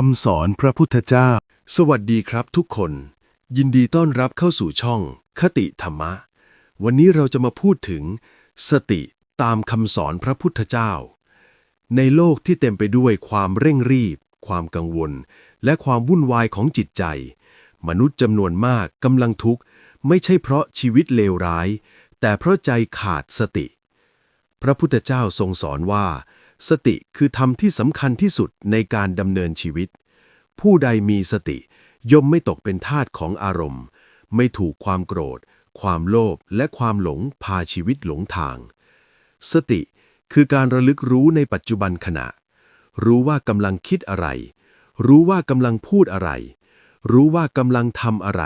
คำสอนพระพุทธเจ้า สวัสดีครับทุกคน ยินดีต้อนรับเข้าสู่ช่อง คติธรรมะ วันนี้เราจะมาพูดถึง สติตามคำสอนพระพุทธเจ้า ในโลกที่เต็มไปด้วยความเร่งรีบ ความกังวล และความวุ่นวายของจิตใจ มนุษย์จำนวนมากกำลังทุกข์ ไม่ใช่เพราะชีวิตเลวร้าย แต่เพราะใจขาดสติ พระพุทธเจ้าทรงสอนว่า สติคือธรรมที่สำคัญที่สุดในการดำเนินชีวิต ผู้ใดมีสติย่อมไม่ตกเป็นทาสของอารมณ์ ไม่ถูกความโกรธ ความโลภและความหลงพาชีวิตหลงทาง สติคือการระลึกรู้ในปัจจุบันขณะ รู้ว่ากำลังคิดอะไร รู้ว่ากำลังพูดอะไร รู้ว่ากำลังทำอะไร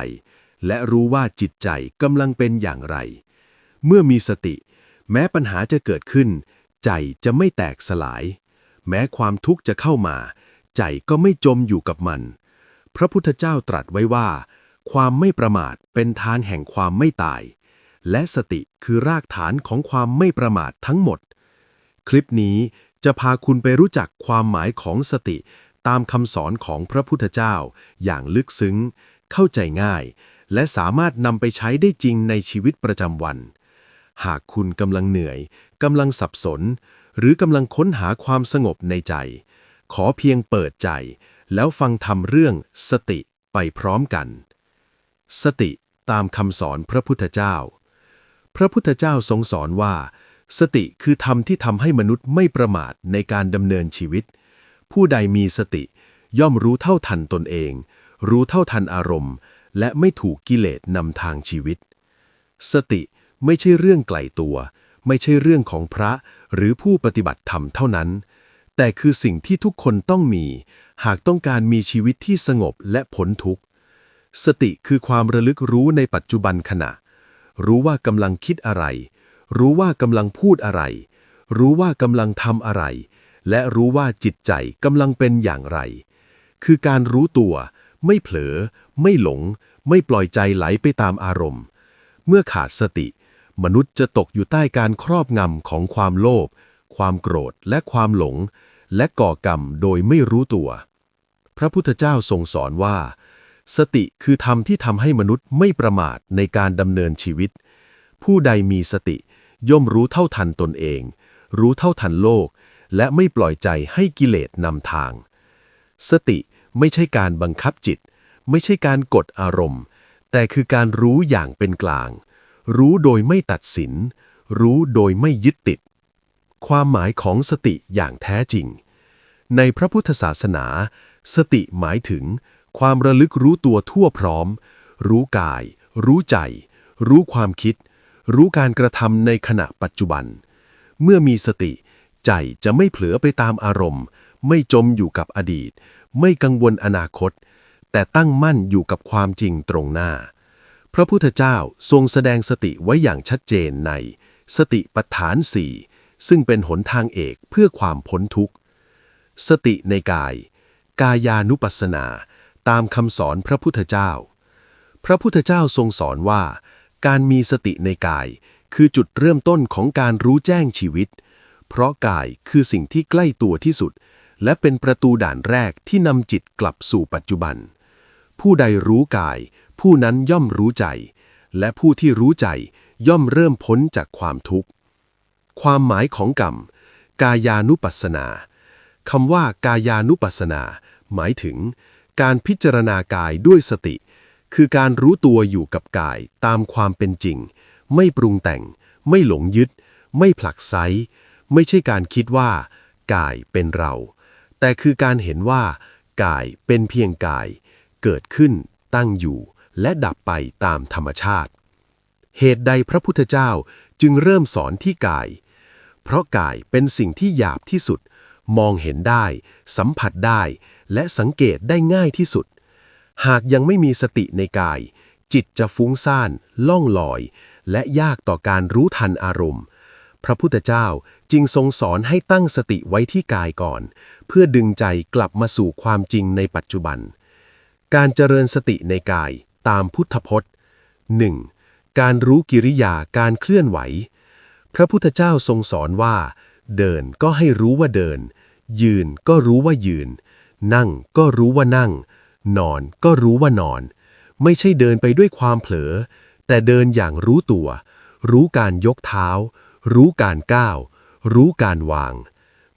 และรู้ว่าจิตใจกำลังเป็นอย่างไร เมื่อมีสติ แม้ปัญหาจะเกิดขึ้น ใจจะไม่แตกสลาย แม้ความทุกข์จะเข้ามา ใจก็ไม่จมอยู่กับมัน พระพุทธเจ้าตรัสไว้ว่า ความไม่ประมาทเป็นทานแห่งความไม่ตาย และสติคือรากฐานของความไม่ประมาททั้งหมด คลิปนี้จะพาคุณไปรู้จักความหมายของสติตามคำสอนของพระพุทธเจ้า อย่างลึกซึ้ง เข้าใจง่าย และสามารถนำไปใช้ได้จริงในชีวิตประจำวัน หากคุณกำลังเหนื่อย กำลังสับสน หรือกำลังค้นหาความสงบในใจ ขอเพียงเปิดใจ แล้วฟังทำเรื่องสติไปพร้อมกัน สติตามคำสอนพระพุทธเจ้า พระพุทธเจ้าทรงสอนว่า สติคือธรรมที่ทำให้มนุษย์ไม่ประมาทในการดำเนินชีวิต ผู้ใดมีสติย่อมรู้เท่าทันตนเอง รู้เท่าทันอารมณ์ และไม่ถูกกิเลสนำทางชีวิต สติไม่ใช่เรื่องไกลตัว ไม่ใช่เรื่องของพระหรือผู้ปฏิบัติธรรมเท่านั้น แต่คือสิ่งที่ทุกคนต้องมี หากต้องการมีชีวิตที่สงบและพ้นทุกข์ สติคือความระลึกรู้ในปัจจุบันขณะ รู้ว่ากำลังคิดอะไร รู้ว่ากำลังพูดอะไร รู้ว่ากำลังทำอะไร และรู้ว่าจิตใจกำลังเป็นอย่างไร คือการรู้ตัว ไม่เผลอ ไม่หลง ไม่ปล่อยใจไหลไปตามอารมณ์ เมื่อขาดสติ มนุษย์จะตกอยู่ใต้การครอบงำของความโลภ ความโกรธและความหลง และก่อกรรมโดยไม่รู้ตัว พระพุทธเจ้าทรงสอนว่า สติคือธรรมที่ทำให้มนุษย์ไม่ประมาทในการดำเนินชีวิต ผู้ใดมีสติย่อมรู้เท่าทันตนเอง รู้เท่าทันโลก และไม่ปล่อยใจให้กิเลสนำทาง สติไม่ใช่การบังคับจิต ไม่ใช่การกดอารมณ์ แต่คือการรู้อย่างเป็นกลาง รู้โดยไม่ตัดสิน รู้โดยไม่ยึดติด ความหมายของสติอย่างแท้จริง ในพระพุทธศาสนา สติหมายถึง ความระลึกรู้ตัวทั่วพร้อม รู้กาย รู้ใจ รู้ความคิด รู้การกระทำในขณะปัจจุบัน เมื่อมีสติ ใจจะไม่เผลอไปตามอารมณ์ ไม่จมอยู่กับอดีต ไม่กังวลอนาคต แต่ตั้งมั่นอยู่กับความจริงตรงหน้า พระพุทธเจ้าทรงแสดงสติไว้อย่างชัดเจนใน สติปัฏฐานสี่ซึ่งเป็นหนทางเอกเพื่อความพ้นทุกข์ สติในกาย กายานุปัสสนา ตามคำสอนพระพุทธเจ้า พระพุทธเจ้าทรงสอนว่า การมีสติในกายคือจุดเริ่มต้นของการรู้แจ้งชีวิต เพราะกายคือสิ่งที่ใกล้ตัวที่สุด และเป็นประตูด่านแรกที่นำจิตกลับสู่ปัจจุบัน ผู้ใดรู้กาย ผู้นั้นย่อมรู้ใจ และผู้ที่รู้ใจย่อมเริ่มพ้นจากความทุกข์ ความหมายของกรรม กายานุปัสนาคำว่ากายานุปัสสนา หมายถึง การพิจารณากายด้วยสติ คือการรู้ตัวอยู่กับกายตามความเป็นจริง ไม่ปรุงแต่ง ไม่หลงยึด ไม่ผลักไซไม่ใช่การคิดว่า กายเป็นเรา แต่คือการเห็นว่า กายเป็นเพียงกาย เกิดขึ้นตั้งอยู่ และดับไปตามธรรมชาติ เหตุใดพระพุทธเจ้าจึงเริ่มสอนที่กาย เพราะกายเป็นสิ่งที่หยาบที่สุด มองเห็นได้ สัมผัสได้ และสังเกตได้ง่ายที่สุด หากยังไม่มีสติในกาย จิตจะฟุ้งซ่าน ล่องลอย และยากต่อการรู้ทันอารมณ์ พระพุทธเจ้าจึงทรงสอนให้ตั้งสติไว้ที่กายก่อน เพื่อดึงใจกลับมาสู่ความจริงในปัจจุบันการเจริญสติในกาย ตามพุทธพจน์ 1. การรู้กิริยาการเคลื่อนไหว พระพุทธเจ้าทรงสอนว่า เดินก็ให้รู้ว่าเดิน ยืนก็รู้ว่ายืน นั่งก็รู้ว่านั่ง นอนก็รู้ว่านอน ไม่ใช่เดินไปด้วยความเผลอ แต่เดินอย่างรู้ตัว รู้การยกเท้า รู้การก้าว รู้การวาง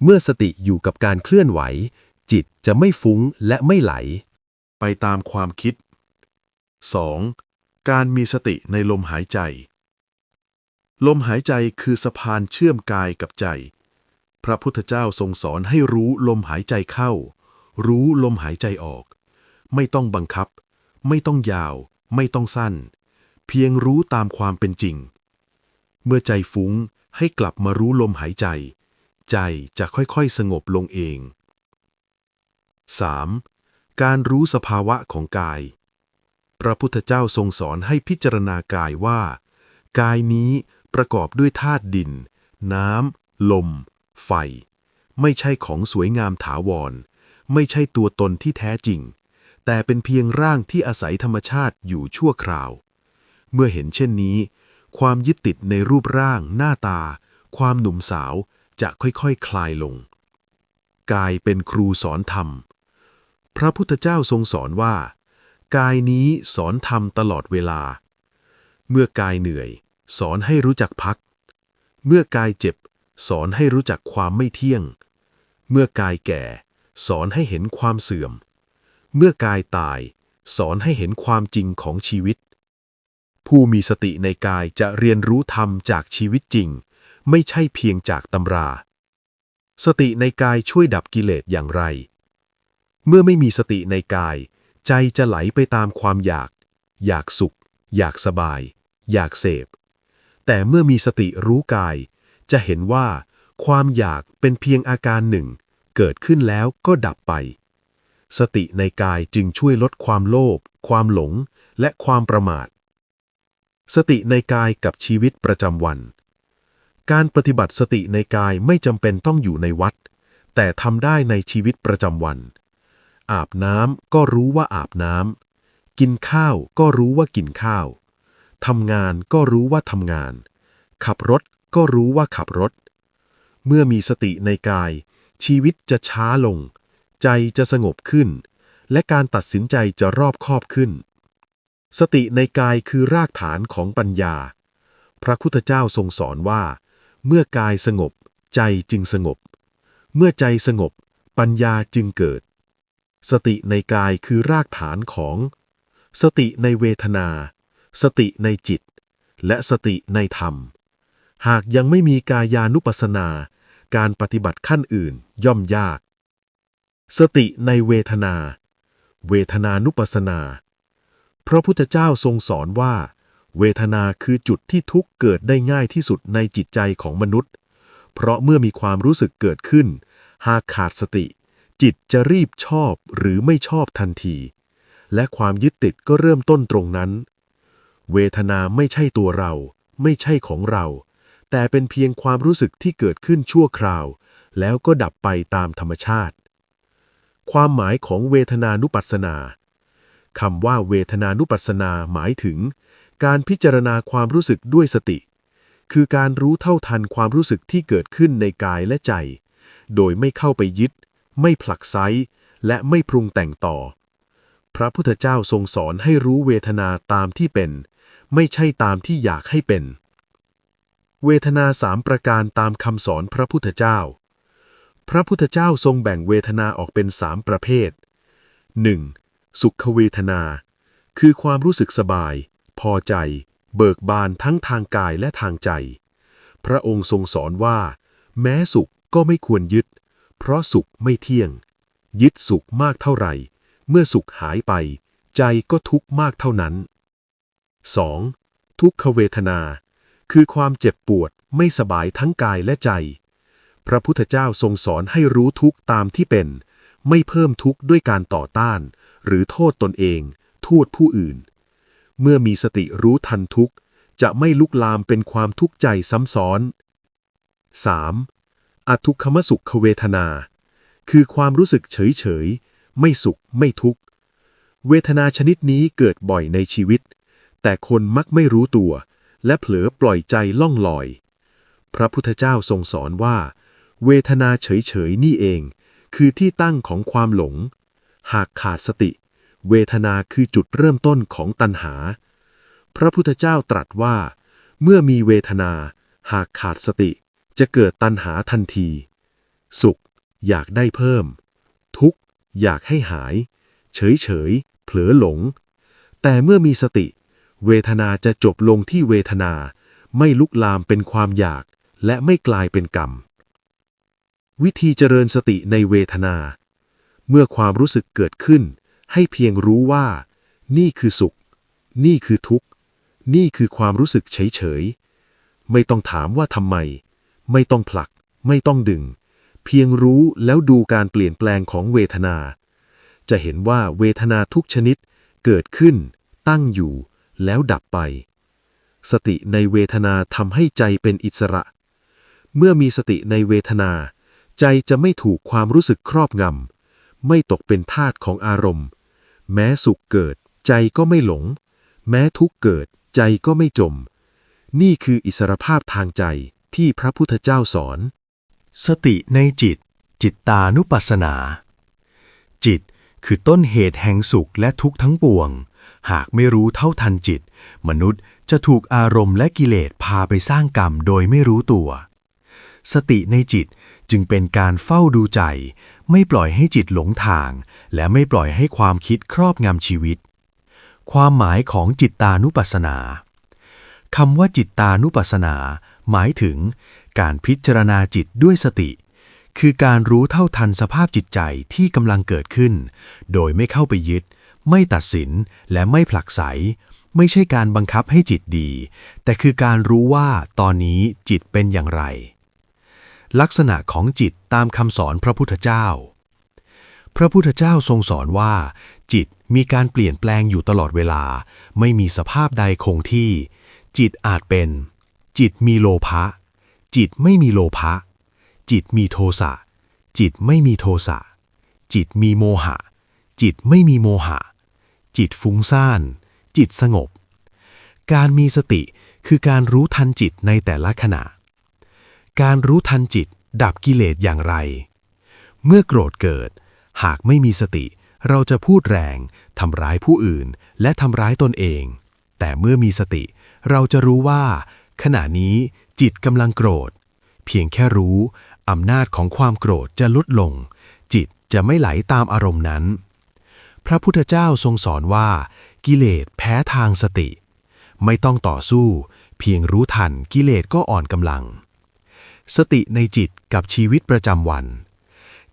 เมื่อสติอยู่กับการเคลื่อนไหว จิตจะไม่ฟุ้งและไม่ไหล ไปตามความคิด 2. การมีสติในลมหายใจ ลมหายใจคือสะพานเชื่อมกายกับใจ พระพุทธเจ้าทรงสอนให้รู้ลมหายใจเข้า รู้ลมหายใจออก ไม่ต้องบังคับ ไม่ต้องยาว ไม่ต้องสั้น เพียงรู้ตามความเป็นจริง เมื่อใจฟุ้งให้กลับมารู้ลมหายใจ ใจจะค่อยๆสงบลงเอง 3. การรู้สภาวะของกาย พระพุทธเจ้าทรงสอนให้พิจารณากายว่า กายนี้ประกอบด้วยธาตุดิน น้ำ ลม ไฟ ไม่ใช่ของสวยงามถาวร ไม่ใช่ตัวตนที่แท้จริง แต่เป็นเพียงร่างที่อาศัยธรรมชาติอยู่ชั่วคราว เมื่อเห็นเช่นนี้ ความยึดติดในรูปร่าง หน้าตา ความหนุ่มสาวจะค่อยๆคคลายลง กายเป็นครูสอนธรรม พระพุทธเจ้าทรงสอนว่า กายนี้สอนธรรมตลอดเวลา เมื่อกายเหนื่อย สอนให้รู้จักพัก เมื่อกายเจ็บ สอนให้รู้จักความไม่เที่ยง เมื่อกายแก่ สอนให้เห็นความเสื่อม เมื่อกายตาย สอนให้เห็นความจริงของชีวิต ผู้มีสติในกายจะเรียนรู้ธรรมจากชีวิตจริง ไม่ใช่เพียงจากตำรา สติในกายช่วยดับกิเลสอย่างไร เมื่อไม่มีสติในกาย ใจจะไหลไปตามความอยาก อยากสุข อยากสบาย อยากเสพ แต่เมื่อมีสติรู้กาย จะเห็นว่า ความอยากเป็นเพียงอาการหนึ่ง เกิดขึ้นแล้วก็ดับไป สติในกายจึงช่วยลดความโลภความหลง และความประมาท สติในกายกับชีวิตประจำวัน การปฏิบัติสติในกายไม่จำเป็นต้องอยู่ในวัด แต่ทำได้ในชีวิตประจำวัน อาบน้ำก็รู้ว่าอาบน้ำกินข้าวก็รู้ว่ากินข้าวทำงานก็รู้ว่าทำงาน ขับรถก็รู้ว่าขับรถ เมื่อมีสติในกาย ชีวิตจะช้าลง ใจจะสงบขึ้น และการตัดสินใจจะรอบคอบขึ้น สติในกายคือรากฐานของปัญญา พระพุทธเจ้าทรงสอนว่า เมื่อกายสงบ ใจจึงสงบ เมื่อใจสงบ ปัญญาจึงเกิด สติในกายคือรากฐานของ สติในเวทนา สติในจิต และสติในธรรม หากยังไม่มีกายานุปัสสนา การปฏิบัติขั้นอื่นย่อมยาก สติในเวทนา เวทนานุปัสสนา พระพุทธเจ้าทรงสอนว่า เวทนาคือจุดที่ทุกข์เกิดได้ง่ายที่สุดในจิตใจของมนุษย์ เพราะเมื่อมีความรู้สึกเกิดขึ้น หากขาดสติ จิตจะรีบชอบหรือไม่ชอบทันที และความยึดติดก็เริ่มต้นตรงนั้น เวทนาไม่ใช่ตัวเรา ไม่ใช่ของเรา แต่เป็นเพียงความรู้สึกที่เกิดขึ้นชั่วคราว แล้วก็ดับไปตามธรรมชาติ ความหมายของเวทนานุปัสสนาคำว่าเวทนานุปัสสนาหมายถึง การพิจารณาความรู้สึกด้วยสติ คือการรู้เท่าทันความรู้สึกที่เกิดขึ้นในกายและใจ โดยไม่เข้าไปยึด ไม่ผลักไซและไม่ปรุงแต่งต่อ พระพุทธเจ้าทรงสอนให้รู้เวทนาตามที่เป็น ไม่ใช่ตามที่อยากให้เป็น เวทนาสามประการตามคำสอนพระพุทธเจ้า พระพุทธเจ้าทรงแบ่งเวทนาออกเป็นสามประเภท 1. สุขเวทนา คือความรู้สึกสบาย พอใจ เบิกบานทั้งทางกายและทางใจ พระองค์ทรงสอนว่า แม้สุขก็ไม่ควรยึด เพราะสุขไม่เที่ยง ยึดสุขมากเท่าไหร่ เมื่อสุขหายไป ใจก็ทุกข์มากเท่านั้น 2. ทุกขเวทนา คือความเจ็บปวดไม่สบายทั้งกายและใจ พระพุทธเจ้าทรงสอนให้รู้ทุกข์ตามที่เป็น ไม่เพิ่มทุกข์ด้วยการต่อต้าน หรือโทษตนเอง โทษผู้อื่น เมื่อมีสติรู้ทันทุกข์จะไม่ลุกลามเป็นความทุกข์ใจซ้ำซ้อน 3. อทุกขมสุขเวทนา คือความรู้สึกเฉยเฉยไม่สุขไม่ทุกข์ เวทนาชนิดนี้เกิดบ่อยในชีวิต แต่คนมักไม่รู้ตัว และเผลอปล่อยใจล่องลอย พระพุทธเจ้าทรงสอนว่า เวทนาเฉยๆนี่เอง คือที่ตั้งของความหลง หากขาดสติ เวทนาคือจุดเริ่มต้นของตัณหา พระพุทธเจ้าตรัสว่า เมื่อมีเวทนา หากขาดสติ จะเกิดตัณหาทันที สุขอยากได้เพิ่ม ทุกข์อยากให้หาย เฉยเฉยเผลอหลง แต่เมื่อมีสติ เวทนาจะจบลงที่เวทนา ไม่ลุกลามเป็นความอยาก และไม่กลายเป็นกรรม วิธีเจริญสติในเวทนา เมื่อความรู้สึกเกิดขึ้น ให้เพียงรู้ว่า นี่คือสุข นี่คือทุกข์ นี่คือความรู้สึกเฉยๆไม่ต้องถามว่าทำไม ไม่ต้องผลัก ไม่ต้องดึง เพียงรู้แล้วดูการเปลี่ยนแปลงของเวทนา จะเห็นว่าเวทนาทุกชนิดเกิดขึ้น ตั้งอยู่ แล้วดับไป สติในเวทนาทำให้ใจเป็นอิสระ เมื่อมีสติในเวทนา ใจจะไม่ถูกความรู้สึกครอบงำไม่ตกเป็นทาสของอารมณ์ แม้สุขเกิด ใจก็ไม่หลง แม้ทุกข์เกิด ใจก็ไม่จม นี่คืออิสรภาพทางใจ ที่พระพุทธเจ้าสอน สติในจิต จิตตานุปัสสนา จิตคือต้นเหตุแห่งสุขและทุกข์ทั้งปวง หากไม่รู้เท่าทันจิต มนุษย์จะถูกอารมณ์และกิเลสพาไปสร้างกรรมโดยไม่รู้ตัว สติในจิตจึงเป็นการเฝ้าดูใจ ไม่ปล่อยให้จิตหลงทาง และไม่ปล่อยให้ความคิดครอบงำชีวิต ความหมายของจิตตานุปัสสนาคำว่าจิตตานุปัสสนา หมายถึงการพิจารณาจิตด้วยสติ คือการรู้เท่าทันสภาพจิตใจที่กำลังเกิดขึ้น โดยไม่เข้าไปยึด ไม่ตัดสินและไม่ผลักไส ไม่ใช่การบังคับให้จิตดี แต่คือการรู้ว่าตอนนี้จิตเป็นอย่างไร ลักษณะของจิตตามคำสอนพระพุทธเจ้า พระพุทธเจ้าทรงสอนว่า จิตมีการเปลี่ยนแปลงอยู่ตลอดเวลา ไม่มีสภาพใดคงที่ จิตอาจเป็น จิตมีโลภะ จิตไม่มีโลภะ จิตมีโทสะ จิตไม่มีโทสะ จิตมีโมหะ จิตไม่มีโมหะ จิตฟุ้งซ่าน จิตสงบ การมีสติคือการรู้ทันจิตในแต่ละขณะ การรู้ทันจิตดับกิเลสอย่างไร เมื่อโกรธเกิด หากไม่มีสติ เราจะพูดแรง ทำร้ายผู้อื่น และทำร้ายตนเอง แต่เมื่อมีสติ เราจะรู้ว่า ขณะนี้จิตกำลังโกรธ เพียงแค่รู้อำนาจของความโกรธจะลดลง จิตจะไม่ไหลตามอารมณ์นั้น พระพุทธเจ้าทรงสอนว่า กิเลสแพ้ทางสติ ไม่ต้องต่อสู้ เพียงรู้ทันกิเลสก็อ่อนกำลัง สติในจิตกับชีวิตประจำวัน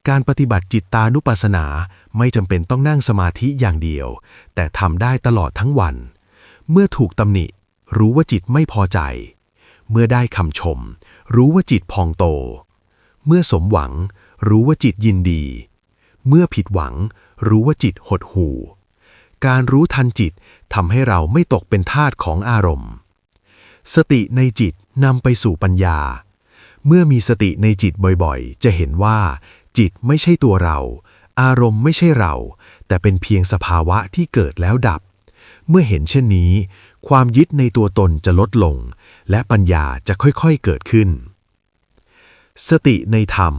การปฏิบัติจิตตานุปัสสนาไม่จำเป็นต้องนั่งสมาธิอย่างเดียว แต่ทำได้ตลอดทั้งวัน เมื่อถูกตำหนิ รู้ว่าจิตไม่พอใจ เมื่อได้คำชม รู้ว่าจิตพองโต เมื่อสมหวัง รู้ว่าจิตยินดี เมื่อผิดหวัง รู้ว่าจิตหดหู่ การรู้ทันจิตทำให้เราไม่ตกเป็นทาสของอารมณ์ สติในจิตนำไปสู่ปัญญา เมื่อมีสติในจิตบ่อยๆ จะเห็นว่า จิตไม่ใช่ตัวเรา อารมณ์ไม่ใช่เรา แต่เป็นเพียงสภาวะที่เกิดแล้วดับ เมื่อเห็นเช่นนี้ ความยึดในตัวตนจะลดลง และปัญญาจะค่อยๆเกิดขึ้น สติในธรรม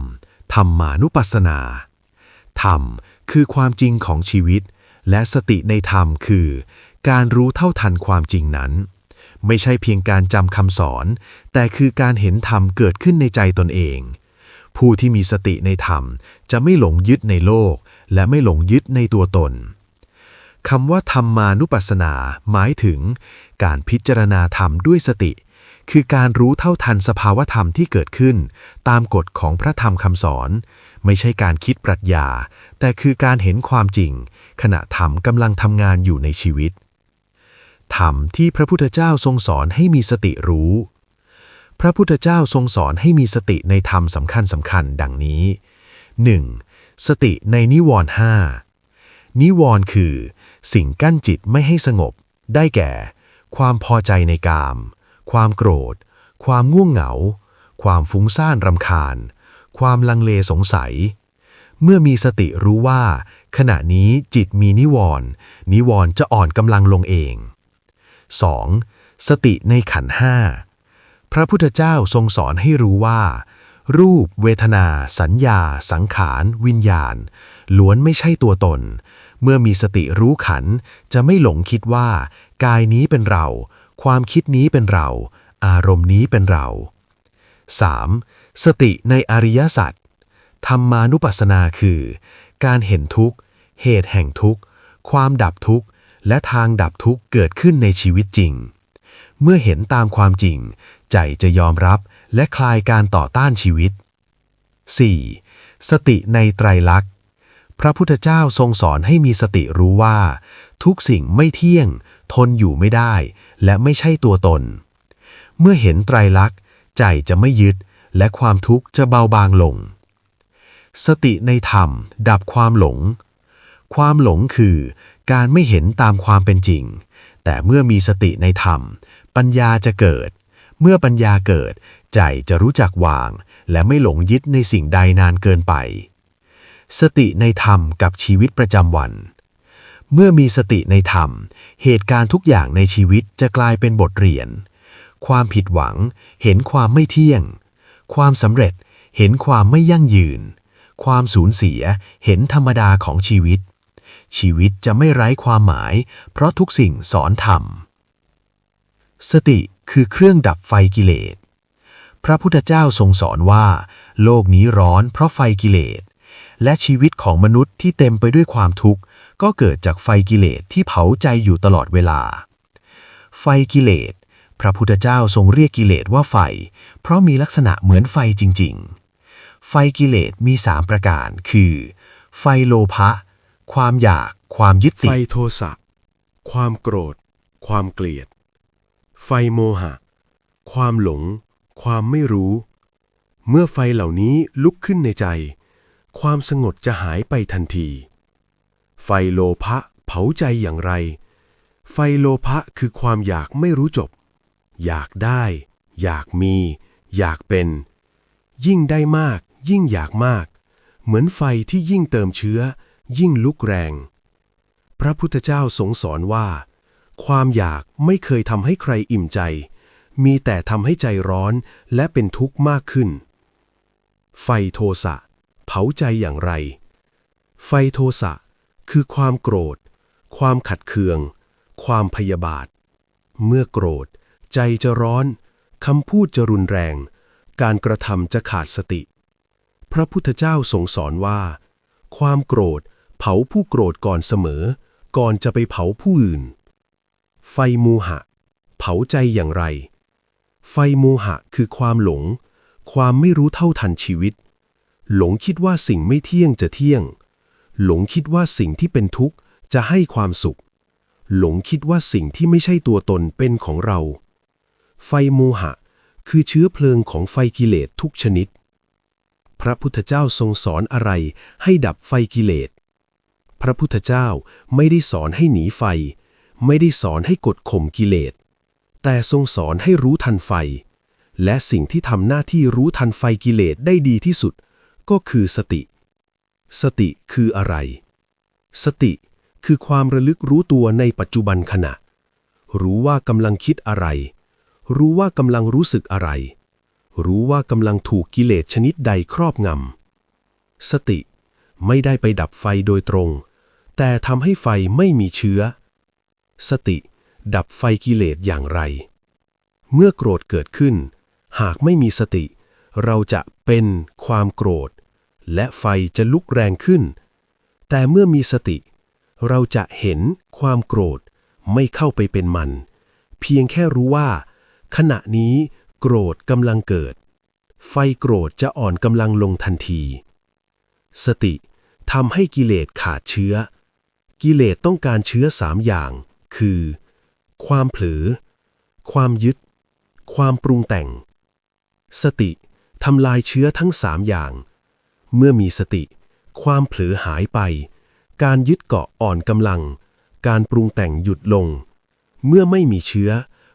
ธรรมานุปัสสนา ธรรมคือความจริงของชีวิต และสติในธรรมคือ การรู้เท่าทันความจริงนั้น ไม่ใช่เพียงการจำคำสอน แต่คือการเห็นธรรมเกิดขึ้นในใจตนเอง ผู้ที่มีสติในธรรมจะไม่หลงยึดในโลก และไม่หลงยึดในตัวตน คำว่าธรรมานุปัสสนา หมายถึง การพิจารณาธรรมด้วยสติ คือการรู้เท่าทันสภาวธรรมที่เกิดขึ้น ตามกฎของพระธรรมคำสอน ไม่ใช่การคิดปรัชญา แต่คือการเห็นความจริง ขณะธรรมกำลังทำงานอยู่ในชีวิต ธรรมที่พระพุทธเจ้าทรงสอนให้มีสติรู้ พระพุทธเจ้าทรงสอนให้มีสติในธรรมสำคัญสำคัญดังนี้ 1. สติในนิวรณ์ห้านิวรณ์คือ สิ่งกั้นจิตไม่ให้สงบ ได้แก่ ความพอใจในกาม ความโกรธ ความง่วงเหงา ความฟุ้งซ่านรำคาญ ความลังเลสงสัย เมื่อมีสติรู้ว่า ขณะนี้จิตมีนิวรณ์นิวรณ์จะอ่อนกำลังลงเอง 2. สติในขันห้าพระพุทธเจ้าทรงสอนให้รู้ว่า รูป เวทนา สัญญา สังขาร วิญญาณ ล้วนไม่ใช่ตัวตน เมื่อมีสติรู้ขัน จะไม่หลงคิดว่า กายนี้เป็นเรา ความคิดนี้เป็นเรา อารมณ์นี้เป็นเรา 3. สติในอริยสัจธรรมานุปัสสนาคือ การเห็นทุกข์ เหตุแห่งทุกข์ ความดับทุกข์ และทางดับทุกข์เกิดขึ้นในชีวิตจริง เมื่อเห็นตามความจริง ใจจะยอมรับและคลายการต่อต้านชีวิต 4. สติในไตรลักษณ์ พระพุทธเจ้าทรงสอนให้มีสติรู้ว่า ทุกสิ่งไม่เที่ยง ทนอยู่ไม่ได้ และไม่ใช่ตัวตน เมื่อเห็นไตรลักษณ์ ใจจะไม่ยึด และความทุกข์จะเบาบางลง สติในธรรม ดับความหลง ความหลงคือ การไม่เห็นตามความเป็นจริง แต่เมื่อมีสติในธรรม ปัญญาจะเกิด เมื่อปัญญาเกิด ใจจะรู้จักวาง และไม่หลงยึดในสิ่งใดนานเกินไป สติในธรรมกับชีวิตประจำวัน เมื่อมีสติในธรรม เหตุการณ์ทุกอย่างในชีวิตจะกลายเป็นบทเรียน ความผิดหวัง เห็นความไม่เที่ยง ความสำเร็จเห็นความไม่ยั่งยืน ความสูญเสียเห็นธรรมดาของชีวิต ชีวิตจะไม่ไร้ความหมาย เพราะทุกสิ่งสอนธรรม สติคือเครื่องดับไฟกิเลส พระพุทธเจ้าทรงสอนว่า โลกนี้ร้อนเพราะไฟกิเลส และชีวิตของมนุษย์ที่เต็มไปด้วยความทุกข์ ก็เกิดจากไฟกิเลสที่เผาใจอยู่ตลอดเวลา ไฟกิเลส พระพุทธเจ้าทรงเรียกกิเลสว่าไฟ เพราะมีลักษณะเหมือนไฟจริง ๆ ไฟกิเลสมีสามประการ คือ ไฟโลภะ ความอยาก ความยึดติด ไฟโทสะ ความโกรธ ความเกลียด ไฟโมหะ ความหลง ความไม่รู้ เมื่อไฟเหล่านี้ลุกขึ้นในใจ ความสงบจะหายไปทันที ไฟโลภะเผาใจอย่างไร ไฟโลภะคือความอยากไม่รู้จบ อยากได้ อยากมี อยากเป็น ยิ่งได้มาก ยิ่งอยากมาก เหมือนไฟที่ยิ่งเติมเชื้อ ยิ่งลุกแรง พระพุทธเจ้าทรงสอนว่า ความอยากไม่เคยทำให้ใครอิ่มใจ มีแต่ทำให้ใจร้อนและเป็นทุกข์มากขึ้น ไฟโทสะ เผาใจอย่างไร ไฟโทสะ คือความโกรธ ความขัดเคือง ความพยาบาท เมื่อโกรธ ใจจะร้อน คำพูดจะรุนแรง การกระทำจะขาดสติ พระพุทธเจ้าทรงสอนว่า ความโกรธ เผาผู้โกรธก่อนเสมอ ก่อนจะไปเผาผู้อื่น ไฟมูหะ เผาใจอย่างไร ไฟมูหะคือความหลง ความไม่รู้เท่าทันชีวิต หลงคิดว่าสิ่งไม่เที่ยงจะเที่ยง หลงคิดว่าสิ่งที่เป็นทุกข์จะให้ความสุข หลงคิดว่าสิ่งที่ไม่ใช่ตัวตนเป็นของเรา ไฟโมหะ คือเชื้อเพลิงของไฟกิเลสทุกชนิด พระพุทธเจ้าทรงสอนอะไรให้ดับไฟกิเลส พระพุทธเจ้าไม่ได้สอนให้หนีไฟ ไม่ได้สอนให้กดข่มกิเลส แต่ทรงสอนให้รู้ทันไฟ และสิ่งที่ทำหน้าที่รู้ทันไฟกิเลสได้ดีที่สุด ก็คือสติ สติคืออะไร สติคือความระลึกรู้ตัวในปัจจุบันขณะ รู้ว่ากำลังคิดอะไร รู้ว่ากำลังรู้สึกอะไร รู้ว่ากำลังถูกกิเลสชนิดใดครอบงำ สติไม่ได้ไปดับไฟโดยตรง แต่ทำให้ไฟไม่มีเชื้อ สติดับไฟกิเลสอย่างไร เมื่อโกรธเกิดขึ้น หากไม่มีสติ เราจะเป็นความโกรธ และไฟจะลุกแรงขึ้น แต่เมื่อมีสติ เราจะเห็นความโกรธไม่เข้าไปเป็นมัน เพียงแค่รู้ว่า ขณะนี้โกรธกำลังเกิด ไฟโกรธจะอ่อนกำลังลงทันที สติทำให้กิเลสขาดเชื้อ กิเลสต้องการเชื้อสามอย่าง คือ ความเผลอ ความยึด ความปรุงแต่ง สติทำลายเชื้อทั้งสามอย่าง เมื่อมีสติ ความเผลอหายไป การยึดเกาะอ่อนกำลัง การปรุงแต่งหยุดลง เมื่อไม่มีเชื้อ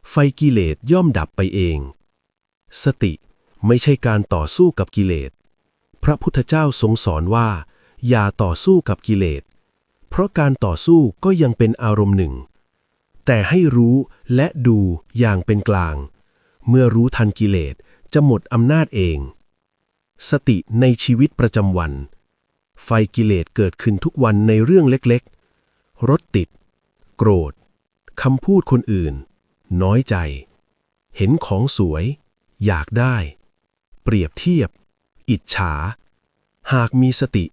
ไฟกิเลสย่อมดับไปเอง สติไม่ใช่การต่อสู้กับกิเลส พระพุทธเจ้าทรงสอนว่า อย่าต่อสู้กับกิเลส เพราะการต่อสู้ก็ยังเป็นอารมณ์หนึ่ง แต่ให้รู้และดูอย่างเป็นกลาง เมื่อรู้ทันกิเลสจะหมดอำนาจเอง สติในชีวิตประจำวัน ไฟกิเลสเกิดขึ้นทุกวันในเรื่องเล็กๆ รถติด โกรธคำพูดคนอื่น น้อยใจ เห็นของสวย อยากได้ เปรียบเทียบ อิจฉา หากมีสติ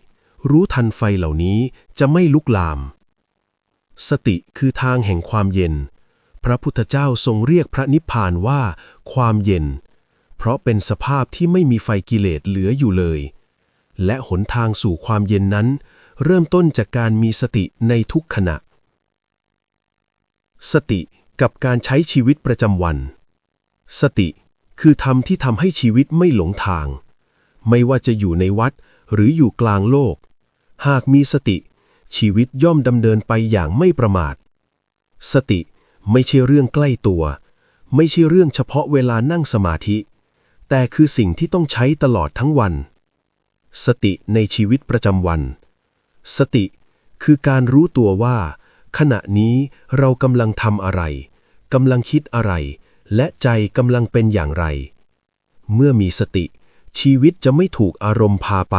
รู้ทันไฟเหล่านี้จะไม่ลุกลาม สติคือทางแห่งความเย็น พระพุทธเจ้าทรงเรียกพระนิพพานว่า ความเย็น เพราะเป็นสภาพที่ไม่มีไฟกิเลสเหลืออยู่เลย และหนทางสู่ความเย็นนั้น เริ่มต้นจากการมีสติในทุกขณะ สติกับการใช้ชีวิตประจำวัน สติคือธรรมที่ทำให้ชีวิตไม่หลงทาง ไม่ว่าจะอยู่ในวัดหรืออยู่กลางโลก หากมีสติ ชีวิตย่อมดำเนินไปอย่างไม่ประมาท สติไม่ใช่เรื่องใกล้ตัว ไม่ใช่เรื่องเฉพาะเวลานั่งสมาธิ แต่คือสิ่งที่ต้องใช้ตลอดทั้งวัน สติในชีวิตประจำวัน สติคือการรู้ตัวว่า ขณะนี้เรากำลังทำอะไรกำลังคิดอะไร และใจกำลังเป็นอย่างไร เมื่อมีสติ ชีวิตจะไม่ถูกอารมณ์พาไป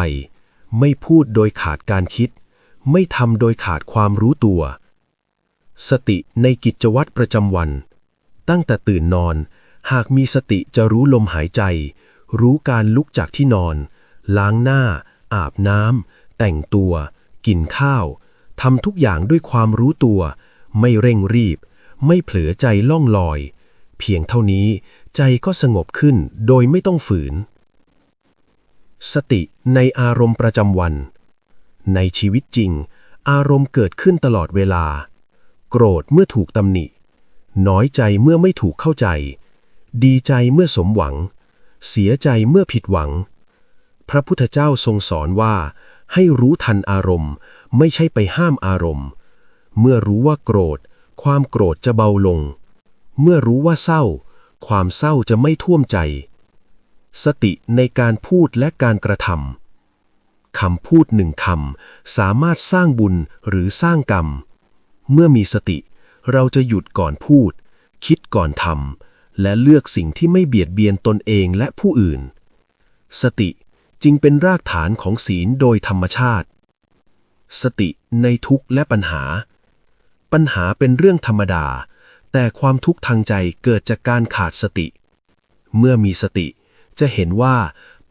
ไม่พูดโดยขาดการคิด ไม่ทำโดยขาดความรู้ตัว สติในกิจวัตรประจำวัน ตั้งแต่ตื่นนอน หากมีสติจะรู้ลมหายใจ รู้การลุกจากที่นอน ล้างหน้า อาบน้ำ แต่งตัว กินข้าว ทำทุกอย่างด้วยความรู้ตัว ไม่เร่งรีบ ไม่เผลอใจล่องลอย เพียงเท่านี้ใจก็สงบขึ้นโดยไม่ต้องฝืน สติในอารมณ์ประจำวัน ในชีวิตจริง อารมณ์เกิดขึ้นตลอดเวลา โกรธเมื่อถูกตำหนิ น้อยใจเมื่อไม่ถูกเข้าใจ ดีใจเมื่อสมหวัง เสียใจเมื่อผิดหวัง พระพุทธเจ้าทรงสอนว่า ให้รู้ทันอารมณ์ ไม่ใช่ไปห้ามอารมณ์ เมื่อรู้ว่าโกรธ ความโกรธจะเบาลง เมื่อรู้ว่าเศร้า ความเศร้าจะไม่ท่วมใจ สติในการพูดและการกระทำคำพูดหนึ่งคำสามารถสร้างบุญหรือสร้างกรรม เมื่อมีสติ เราจะหยุดก่อนพูด คิดก่อนทำ และเลือกสิ่งที่ไม่เบียดเบียนตนเองและผู้อื่น สติจึงเป็นรากฐานของศีลโดยธรรมชาติ สติในทุกข์และปัญหา ปัญหาเป็นเรื่องธรรมดา แต่ความทุกข์ทางใจเกิดจากการขาดสติ เมื่อมีสติจะเห็นว่า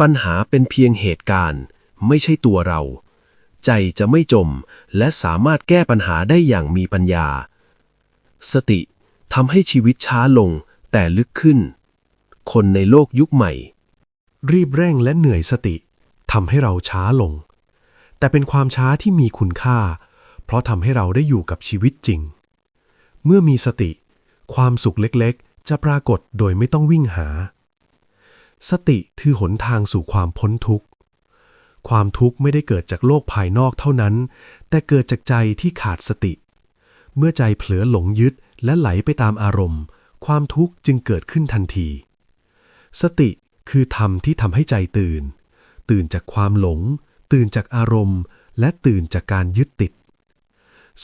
ปัญหาเป็นเพียงเหตุการณ์ ไม่ใช่ตัวเรา ใจจะไม่จมและสามารถแก้ปัญหาได้อย่างมีปัญญา สติทำให้ชีวิตช้าลง แต่ลึกขึ้น คนในโลกยุคใหม่ รีบเร่งและเหนื่อยสติทำให้เราช้าลง แต่เป็นความช้าที่มีคุณค่า เพราะทำให้เราได้อยู่กับชีวิตจริง เมื่อมีสติ ความสุขเล็กๆ จะปรากฏโดยไม่ต้องวิ่งหา สติคือหนทางสู่ความพ้นทุกข์ ความทุกข์ไม่ได้เกิดจากโลกภายนอกเท่านั้น แต่เกิดจากใจที่ขาดสติ เมื่อใจเผลอหลงยึดและไหลไปตามอารมณ์ ความทุกข์จึงเกิดขึ้นทันที สติคือธรรมที่ทำให้ใจตื่น ตื่นจากความหลง ตื่นจากอารมณ์ และตื่นจากการยึดติด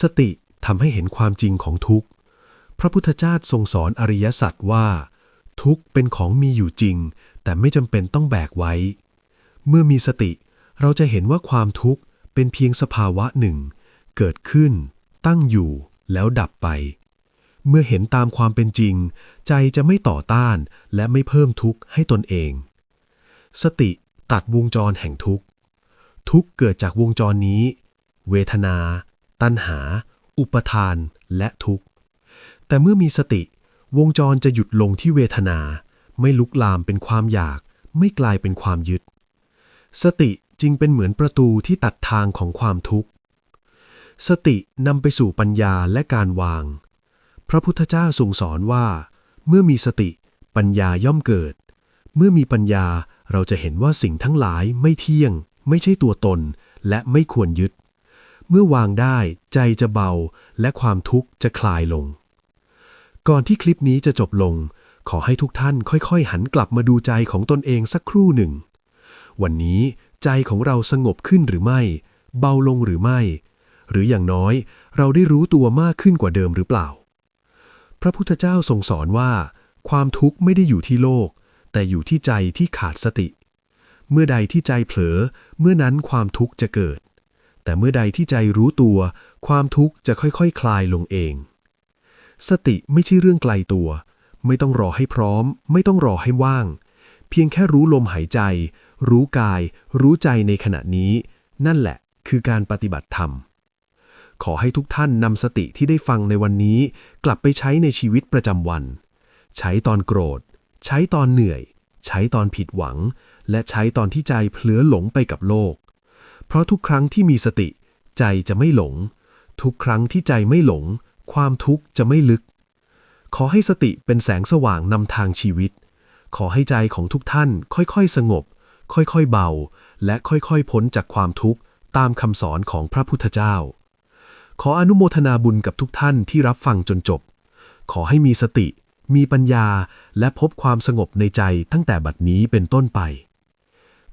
สติทำให้เห็นความจริงของทุกข์ พระพุทธเจ้าทรงสอนอริยสัจว่า ทุกข์เป็นของมีอยู่จริง แต่ไม่จำเป็นต้องแบกไว้ เมื่อมีสติเราจะเห็นว่าความทุกข์เป็นเพียงสภาวะหนึ่ง เกิดขึ้น ตั้งอยู่แล้วดับไป เมื่อเห็นตามความเป็นจริง ใจจะไม่ต่อต้านและไม่เพิ่มทุกข์ให้ตนเอง สติตัดวงจรแห่งทุกข์ ทุกข์เกิดจากวงจรนี้ เวทนา ตัณหา อุปทาน และทุกข์ แต่เมื่อมีสติ วงจรจะหยุดลงที่เวทนา ไม่ลุกลามเป็นความอยาก ไม่กลายเป็นความยึด สติจึงเป็นเหมือนประตูที่ตัดทางของความทุกข์ สตินำไปสู่ปัญญาและการวาง พระพุทธเจ้าทรงสอนว่า เมื่อมีสติ ปัญญาย่อมเกิด เมื่อมีปัญญาเราจะเห็นว่าสิ่งทั้งหลายไม่เที่ยง ไม่ใช่ตัวตน และไม่ควรยึด เมื่อวางได้ใจจะเบาและความทุกข์จะคลายลง ก่อนที่คลิปนี้จะจบลง ขอให้ทุกท่านค่อยๆ หันกลับมาดูใจของตนเองสักครู่หนึ่ง วันนี้ใจของเราสงบขึ้นหรือไม่ เบาลงหรือไม่ หรืออย่างน้อย เราได้รู้ตัวมากขึ้นกว่าเดิมหรือเปล่า พระพุทธเจ้าทรงสอนว่า ความทุกข์ไม่ได้อยู่ที่โลก แต่อยู่ที่ใจที่ขาดสติ เมื่อใดที่ใจเผลอ เมื่อนั้นความทุกข์จะเกิด แต่เมื่อใดที่ใจรู้ตัว ความทุกข์จะค่อยๆคคลายลงเอง สติไม่ใช่เรื่องไกลตัว ไม่ต้องรอให้พร้อม ไม่ต้องรอให้ว่าง เพียงแค่รู้ลมหายใจ รู้กาย รู้ใจในขณะนี้ นั่นแหละคือการปฏิบัติธรรม ขอให้ทุกท่านนำสติที่ได้ฟังในวันนี้ กลับไปใช้ในชีวิตประจำวัน ใช้ตอนโกรธ ใช้ตอนเหนื่อย ใช้ตอนผิดหวัง และใช้ตอนที่ใจเผลอหลงไปกับโลก เพราะทุกครั้งที่มีสติ ใจจะไม่หลง ทุกครั้งที่ใจไม่หลง ความทุกข์จะไม่ลึก ขอให้สติเป็นแสงสว่างนำทางชีวิต ขอให้ใจของทุกท่านค่อยๆ สงบ ค่อยๆ เบา และค่อยๆ พ้นจากความทุกข์ตามคำสอนของพระพุทธเจ้า ขออนุโมทนาบุญกับทุกท่านที่รับฟังจนจบ ขอให้มีสติ มีปัญญา และพบความสงบในใจตั้งแต่บัดนี้เป็นต้นไป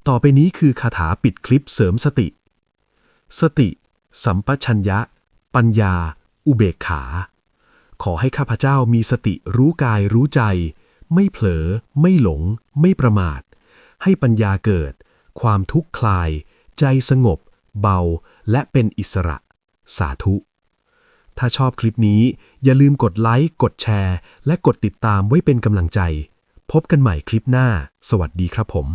ต่อไปนี้คือคาถาปิดคลิปเสริมสติ สติ สัมปชัญญะ ปัญญา อุเบกขา ขอให้ข้าพเจ้ามีสติรู้กายรู้ใจ ไม่เผลอ ไม่หลง ไม่ประมาท ให้ปัญญาเกิด ความทุกข์คลาย ใจสงบ เบา และเป็นอิสระ สาธุ ถ้าชอบคลิปนี้อย่าลืมกดไลค์ กดแชร์ และกดติดตามไว้เป็นกำลังใจ พบกันใหม่คลิปหน้า สวัสดีครับผม